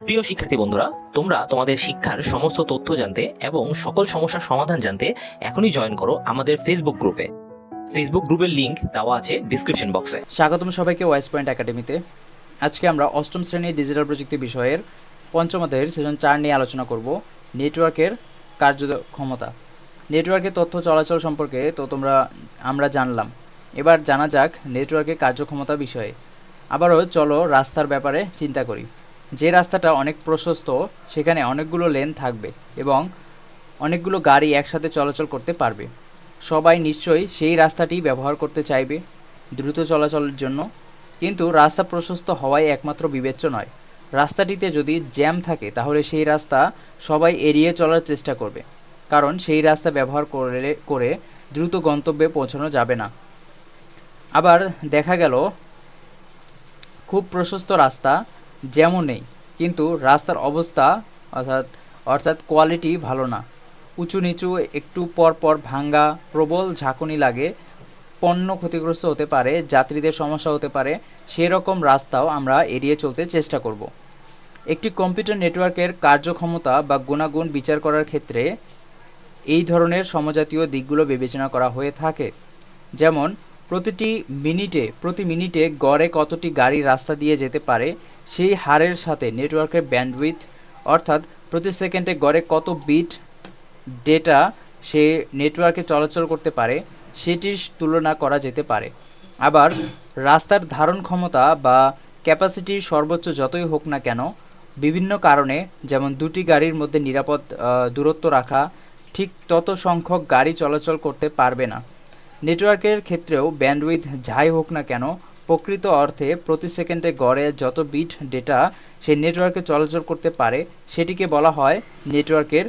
প্রিয় শিক্ষার্থী বন্ধুরা, তোমরা তোমাদের শিক্ষার সমস্ত তথ্য জানতে এবং সকল সমস্যার সমাধান জানতে এখনই জয়েন করো আমাদের ফেসবুক গ্রুপে ফেসবুক গ্রুপের লিংক দেওয়া আছে ডিসক্রিপশন বক্সে স্বাগতম সবাইকে ওয়াইস পয়েন্ট একাডেমিতে আজকে আমরা অষ্টম শ্রেণির ডিজিটাল প্রযুক্তি বিষয়ের পঞ্চম অধ্যায়ের সেশন চার নিয়ে আলোচনা করব নেটওয়ার্কের কার্যক্ষমতা নেটওয়ার্কের তথ্য চলাচল সম্পর্কে তো তোমরা, আমরা জানলাম। এবার জানা যাক নেটওয়ার্কের কার্যক্ষমতা বিষয়ে। আবারও চলো রাস্তার ব্যাপারে চিন্তা করি। যে রাস্তাটা অনেক প্রশস্ত, সেখানে অনেকগুলো লেন থাকবে এবং অনেকগুলো গাড়ি একসাথে চলাচল করতে পারবে। সবাই নিশ্চয়ই সেই রাস্তাটি ব্যবহার করতে চাইবে দ্রুত চলাচলের জন্য। কিন্তু রাস্তা প্রশস্ত হওয়াই একমাত্র বিবেচ্য নয়। রাস্তাটিতে যদি জ্যাম থাকে, তাহলে সেই রাস্তা সবাই এড়িয়ে চলার চেষ্টা করবে। কারণ সেই রাস্তা ব্যবহার করলে, করে দ্রুত গন্তব্যে পৌঁছানো যাবে না। আবার দেখা গেল, খুব প্রশস্ত রাস্তা যেমন নেই। কিন্তু রাস্তার অবস্থা, অর্থাৎ অর্থাৎ কোয়ালিটি ভালো না। উঁচু নিচু, একটু পর পর ভাঙ্গা, প্রবল ঝাঁকুনি লাগে। পণ্য ক্ষতিগ্রস্ত হতে পারে, যাত্রীদের সমস্যা হতে পারে, সেরকম রাস্তাও আমরা এড়িয়ে চলতে চেষ্টা করব। একটি কম্পিউটার নেটওয়ার্কের কার্যক্ষমতা বা গুণাগুণ বিচার করার ক্ষেত্রে এই ধরনের সমজাতীয় দিকগুলো বিবেচনা করা হয়ে থাকে। যেমন, প্রতিটি মিনিটে, প্রতি মিনিটে গড়ে কতটি গাড়ি রাস্তা দিয়ে যেতে পারে সেই হারের সাথে নেটওয়ার্কের ব্যান্ডউইথ অর্থাৎ প্রতি সেকেন্ডে গড়ে কত বিট ডেটা সে নেটওয়ার্কে চলাচল করতে পারে, সেটির তুলনা করা যেতে পারে। আবার রাস্তার ধারণ ক্ষমতা বা ক্যাপাসিটি সর্বোচ্চ যতই হোক না কেন, বিভিন্ন কারণে, যেমন দুটি গাড়ির মধ্যে নিরাপদ দূরত্ব রাখা, ঠিক তত সংখ্যক গাড়ি চলাচল করতে পারবে না। নেটওয়ার্কের ক্ষেত্রেও ব্যান্ডউইথ যাই হোক না কেন প্রকৃত অর্থে প্রতি সেকেন্ডে গড়ে যত বিট ডেটা সেই নেটওয়ার্কে চলাচল করতে পারে, সেটিকে বলা হয় নেটওয়ার্কের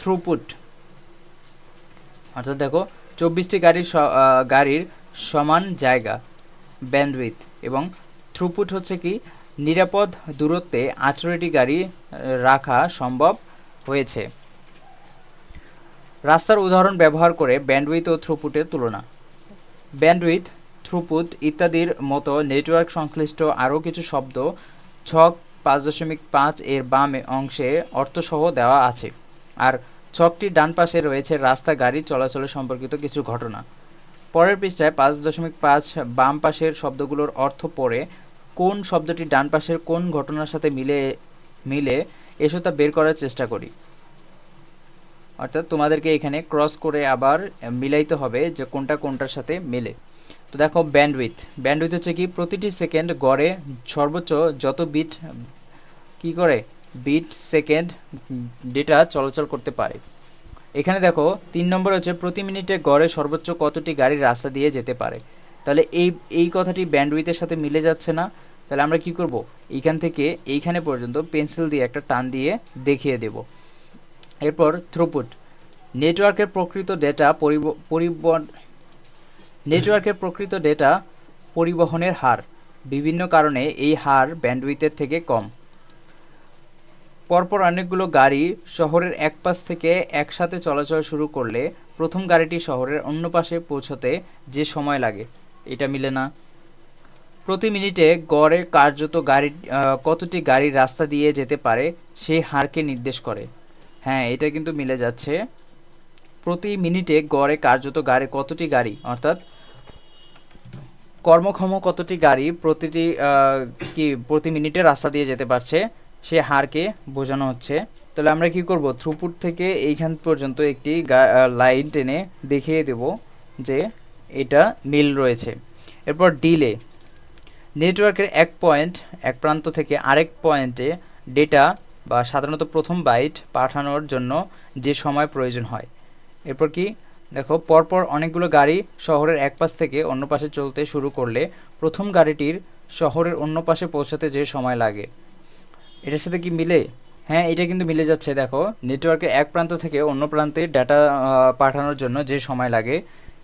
থ্রুপুট অর্থাৎ দেখো, চব্বিশটি গাড়ির গাড়ির সমান জায়গা ব্যান্ডউইথ এবং থ্রুপুট হচ্ছে কি, নিরাপদ দূরত্বে আঠেরোটি গাড়ি রাখা সম্ভব হয়েছে। রাস্তার উদাহরণ ব্যবহার করে ব্যান্ডউইথ ও থ্রুপুটের তুলনা। ব্যান্ডউইথ থ্রুপুট ইত্যাদির মতো নেটওয়ার্ক সংশ্লিষ্ট আরও কিছু শব্দ ছক পাঁচ দশমিক পাঁচ এর বাম অংশে অর্থসহ দেওয়া আছে। আর ছকটির ডান পাশে রয়েছে রাস্তা গাড়ি চলাচলের সম্পর্কিত কিছু ঘটনা। পরের পৃষ্ঠায় পাঁচ দশমিক পাঁচ বাম পাশের শব্দগুলোর অর্থ পড়ে, কোন শব্দটি ডান পাশের কোন ঘটনার সাথে মিলে মিলে, এসো তা বের করার চেষ্টা করি। অর্থাৎ তোমাদেরকে এখানে ক্রস করে আবার মিলাইতে হবে যে কোনটা কোনটার সাথে মেলে। তো দেখো ব্যান্ডউইথ ব্যান্ডউইথ হচ্ছে কি, প্রতিটি সেকেন্ড গড়ে সর্বোচ্চ যত বিট কি করে? বিট সেকেন্ড ডেটা চলাচল করতে পারে। এখানে দেখো, তিন নম্বর হচ্ছে প্রতি মিনিটে গড়ে সর্বোচ্চ কতটি গাড়ি রাস্তা দিয়ে যেতে পারে। তাহলে এই এই কথাটি ব্যান্ডউইথের সাথে মিলে যাচ্ছে না। তাহলে আমরা কি করব? এইখান থেকে এইখানে পর্যন্ত পেন্সিল দিয়ে একটা টান দিয়ে দেখিয়ে দেব। এরপর থ্রুপুট নেটওয়ার্কের প্রকৃত ডেটা পরিবহন নেটওয়ার্কের প্রকৃত ডেটা পরিবহনের হার। বিভিন্ন কারণে এই হার ব্যান্ডউইথের থেকে কম। পরপর অনেকগুলো গাড়ি শহরের এক পাশ থেকে একসাথে চলাচল শুরু করলে প্রথম গাড়িটি শহরের অন্য পাশে পৌঁছতে যে সময় লাগে, এটা মিলে না। প্রতি মিনিটে গড়ে কার্যত গাড়ি কতটি গাড়ি রাস্তা দিয়ে যেতে পারে সেই হারকে নির্দেশ করে। হ্যাঁ এটা কিন্তু মিলে যাচ্ছে। প্রতি মিনিটে গড়ে কার্যত গাড়ি, কতটি গাড়ি, অর্থাৎ কর্মক্ষম কতটি গাড়ি প্রতিটি কি প্রতি মিনিটে রাস্তা দিয়ে যেতে পারছে, সে হারকে বোঝানো হচ্ছে। তাহলে আমরা কি করব? থ্রুপুট থেকে এইখান পর্যন্ত একটি লাইন টেনে দেখিয়ে দেব যে এটা মিল রয়েছে। এরপর ডিলে নেটওয়ার্কের এক পয়েন্ট এক প্রান্ত থেকে আরেক পয়েন্টে ডেটা বা সাধারণত প্রথম বাইট পাঠানোর জন্য যে সময় প্রয়োজন হয়। এরপর কি? দেখো, পরপর অনেকগুলো গাড়ি শহরের এক পাশ থেকে অন্য পাশে চলতে শুরু করলে প্রথম গাড়িটির শহরের অন্য পাশে পৌঁছাতে যে সময় লাগে। এটার সাথে কি মিলে? হ্যাঁ এটা কিন্তু মিলে যাচ্ছে। দেখো, নেটওয়ার্কের এক প্রান্ত থেকে অন্য প্রান্তে ডাটা পাঠানোর জন্য যে সময় লাগে,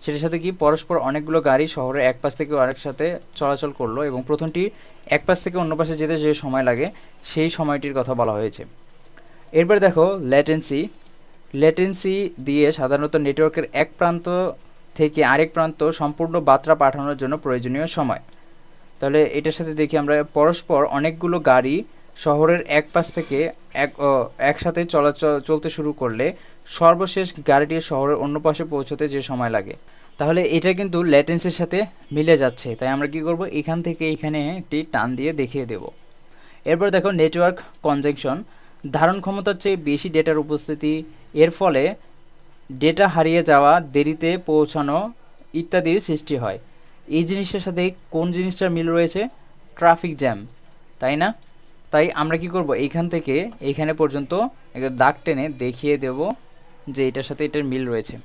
সেটার সাথে কি পরস্পর অনেকগুলো গাড়ি শহরের এক পাশ থেকে আরেক সাথে চলাচল করল এবং প্রথমটি এক পাশ থেকে অন্য পাশে যেতে যে সময় লাগে, সেই সময়টির কথা বলা হয়েছে। এরপর দেখো ল্যাটেন্সি ল্যাটেন্সি দিয়ে সাধারণত নেটওয়ার্কের এক প্রান্ত থেকে আরেক প্রান্ত সম্পূর্ণ বার্তা পাঠানোর জন্য প্রয়োজনীয় সময়। তাহলে এটার সাথে দেখি আমরা, পরস্পর অনেকগুলো গাড়ি শহরের এক পাশ থেকে এক একসাথে চলাচল, চলতে শুরু করলে সর্বশেষ গাড়িটি শহরের অন্য পাশে পৌঁছতে যে সময় লাগে। তাহলে এটা কিন্তু ল্যাটেন্সির সাথে মিলে যাচ্ছে। তাই আমরা কি করব? এখান থেকে এখানে একটি টান দিয়ে দেখিয়ে দেব। এরপর দেখো, নেটওয়ার্ক কনজেকশন ধারণ ক্ষমতার চেয়ে বেশি ডেটার উপস্থিতি এর ফলে ডেটা হারিয়ে যাওয়া, দেরিতে পৌঁছানো ইত্যাদির সৃষ্টি হয়। এই জিনিসটার সাথে কোন জিনিসটার মিল রয়েছে? ট্রাফিক জ্যাম, তাই না? তাই আমরা কি করব? এইখান থেকে এইখানে পর্যন্ত একটা দাগ টেনে দেখিয়ে দেব যে এটার সাথে এটার মিল রয়েছে।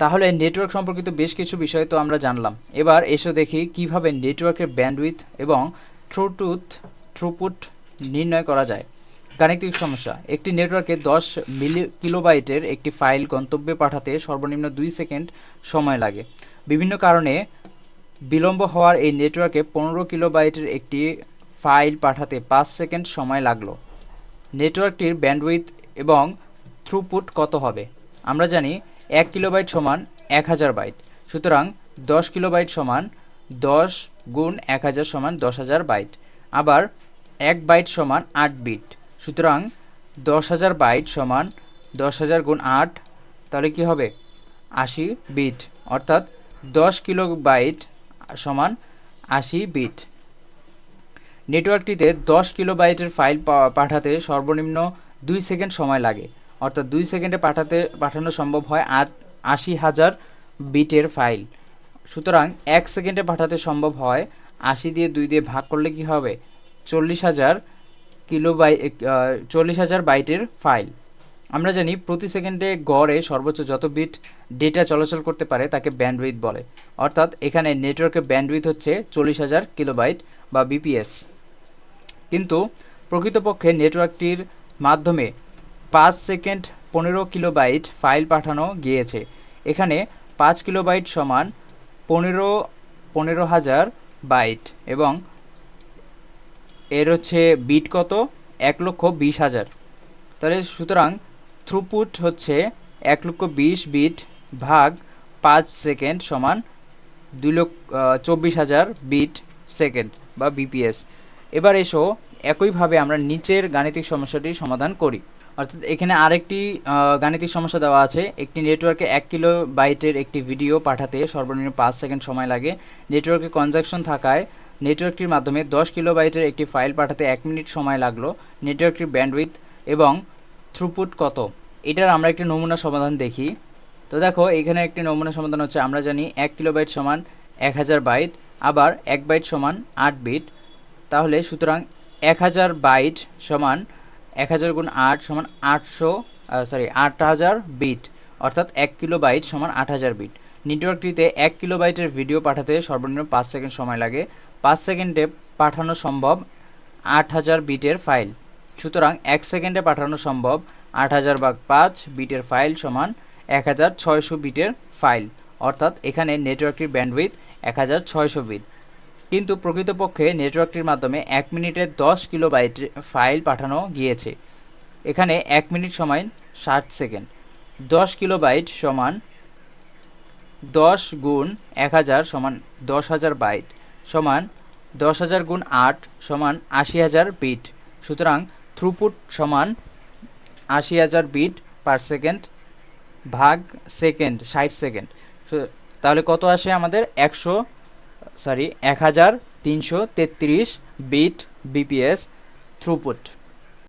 তাহলে নেটওয়ার্ক সম্পর্কিত বেশ কিছু বিষয় তো আমরা জানলাম। এবার এসো দেখি কীভাবে নেটওয়ার্কের ব্যান্ডউইথ এবং থ্রুটুথ, থ্রুপুট নির্ণয় করা যায়। গাণিতিক সমস্যা। একটি নেটওয়ার্কে দশ মিলি কিলোবাইটের একটি ফাইল গন্তব্যে পাঠাতে সর্বনিম্ন দুই সেকেন্ড সময় লাগে। বিভিন্ন কারণে বিলম্ব হওয়ার এই নেটওয়ার্কে পনেরো কিলোবাইটের একটি ফাইল পাঠাতে পাঁচ সেকেন্ড সময় লাগল। নেটওয়ার্কটির ব্যান্ডউইথ এবং থ্রুপুট কত হবে? আমরা জানি এক কিলোবাইট সমান এক হাজার বাইট। সুতরাং দশ কিলোবাইট সমান দশ গুণ এক হাজার সমান দশ হাজার বাইট। আবার এক বাইট সমান আট বিট। সুতরাং দশ হাজার বাইট সমান দশ হাজার গুণ আট, তাহলে কি হবে? আশি বিট, অর্থাৎ দশ কিলো বাইট সমান আশি বিট। নেটওয়ার্কটিতে দশ কিলো বাইটের ফাইল পাঠাতে সর্বনিম্ন দুই সেকেন্ড সময় লাগে। অর্থাৎ দুই সেকেন্ডে পাঠাতে, পাঠানো সম্ভব হয় আট, আশি হাজার বিটের ফাইল। সুতরাং এক সেকেন্ডে পাঠাতে সম্ভব হয় আশি দিয়ে দুই দিয়ে ভাগ করলে কি হবে? চল্লিশ হাজার কিলো বাই চল্লিশ হাজার বাইটের ফাইল। আমরা জানি প্রতি সেকেন্ডে গড়ে সর্বোচ্চ যত বিট ডেটা চলাচল করতে পারে তাকে ব্যান্ডউইথ বলে। অর্থাৎ এখানে নেটওয়ার্কের ব্যান্ডউইথ হচ্ছে চল্লিশ হাজার কিলোবাইট বা বিপিএস। কিন্তু প্রকৃতপক্ষে নেটওয়ার্কটির মাধ্যমে পাঁচ সেকেন্ড পনেরো কিলোবাইট ফাইল পাঠানো গিয়েছে। এখানে পাঁচ কিলোবাইট সমান পনেরো পনেরো হাজার বাইট এবং এর হচ্ছে বিট কত? এক লক্ষ বিশ হাজার। তাহলে সুতরাং থ্রুপুট হচ্ছে এক লক্ষ বিশ বিট ভাগ পাঁচ সেকেন্ড সমান দুই লক্ষ চব্বিশ হাজার বিট সেকেন্ড বা বিপিএস এবার এসো একইভাবে আমরা নিচের গাণিতিক সমস্যাটি সমাধান করি। অর্থাৎ এখানে আরেকটি গাণিতিক সমস্যা দেওয়া আছে। একটি নেটওয়ার্কে এক কিলো বাইটের একটি ভিডিও পাঠাতে সর্বনিম্ন পাঁচ সেকেন্ড সময় লাগে। নেটওয়ার্কে কনজাকশন থাকায় নেটওয়ার্কটির মাধ্যমে দশ কিলো বাইটের একটি ফাইল পাঠাতে এক মিনিট সময় লাগল। নেটওয়ার্কটির ব্যান্ডউইথ এবং থ্রুপুট কত? এটার আমরা একটি নমুনা সমাধান দেখি। তো দেখো, এখানে একটি নমুনা সমাধান হচ্ছে, আমরা জানি এক কিলোবাইট সমান এক হাজার বাইট, আবার এক বাইট সমান আট বিট। তাহলে সুতরাং এক হাজার বাইট সমান এক হাজার গুণ আট সমান আটশো সরি আট হাজার বিট, অর্থাৎ এক কিলো বাইট সমান আট হাজার বিট। নেটওয়ার্কটিতে এক কিলো বাইটের ভিডিও পাঠাতে সর্বনিম্ন পাঁচ সেকেন্ড সময় লাগে। পাঁচ সেকেন্ডে পাঠানো সম্ভব আট হাজার বিটের ফাইল। সুতরাং এক সেকেন্ডে পাঠানো সম্ভব আট হাজার বা পাঁচ বিটের ফাইল সমান এক হাজার ছয়শো বিটের ফাইল। অর্থাৎ এখানে নেটওয়ার্কটির ব্যান্ডউইথ এক হাজার ছয়শো বিট। কিন্তু প্রকৃতপক্ষে নেটওয়ার্কটির মাধ্যমে এক মিনিটে দশ কিলোবাইট ফাইল পাঠানো গিয়েছে। এখানে এক মিনিট সময় ষাট সেকেন্ড। দশ কিলোবাইট সমান দশ গুণ এক হাজার সমান দশ হাজার বাইট সমান দশ হাজার গুণ আট সমান আশি হাজার বিট। সুতরাং থ্রুপুট সমান আশি হাজার বিট পার সেকেন্ড ভাগ সেকেন্ড ষাট সেকেন্ড তাহলে কত আসে আমাদের? একশো সরি এক হাজার তিনশো তেত্রিশ বিট বিপিএস থ্রুপুট